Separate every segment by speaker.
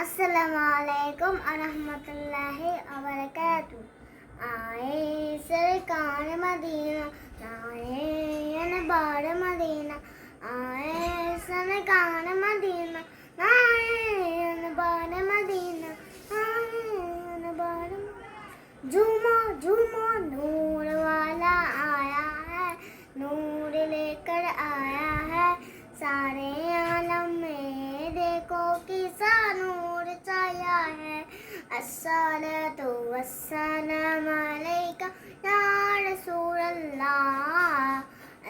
Speaker 1: असलकुम वबरकातु आए सरकार मदीना आए अनबार मदीना आए सरकार मदीना आए अनबार मदीना आए अनबार झूमो झूमो, नूर वाला आया है, नूर लेकर आया है। सारे आलम में देखो किसा അസ്സലാത്തു വസ്സലാമലൈക യാ റസൂലല്ലാഹ്.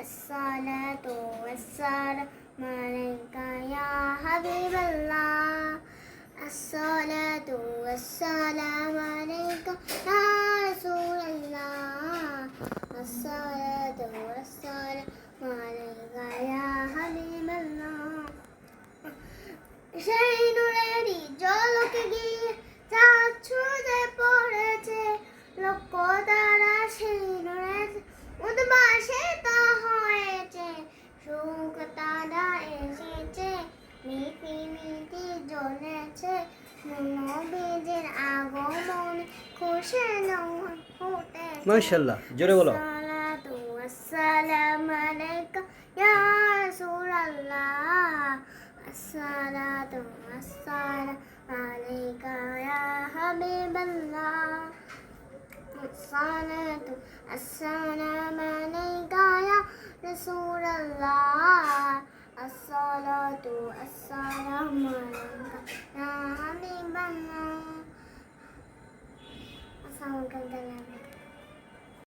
Speaker 1: അസ്സലാത്തു വസ്സലാമലൈക യാ ഹബീബല്ലാഹ്. അസ്സലാത്തു വസ്സലാമലൈക യാ റസൂലല്ലാഹ്. അസ്സലാത്തു വസ്സലാമലൈക യാ ഹബീബല്ലാഹ്. شيء নদী জলকে গিয়ে যা খুশি মাশাআল্লাহ জোরে বলো। আসসালামু আলাইকুম ইয়া রাসূলুল্লাহ। الصلاة والسلام عليك
Speaker 2: يا حبيب الله
Speaker 1: الصلاة السلام عليك يا رسول الله الصلاة السلام عليك يا حبيب الله أسألك الله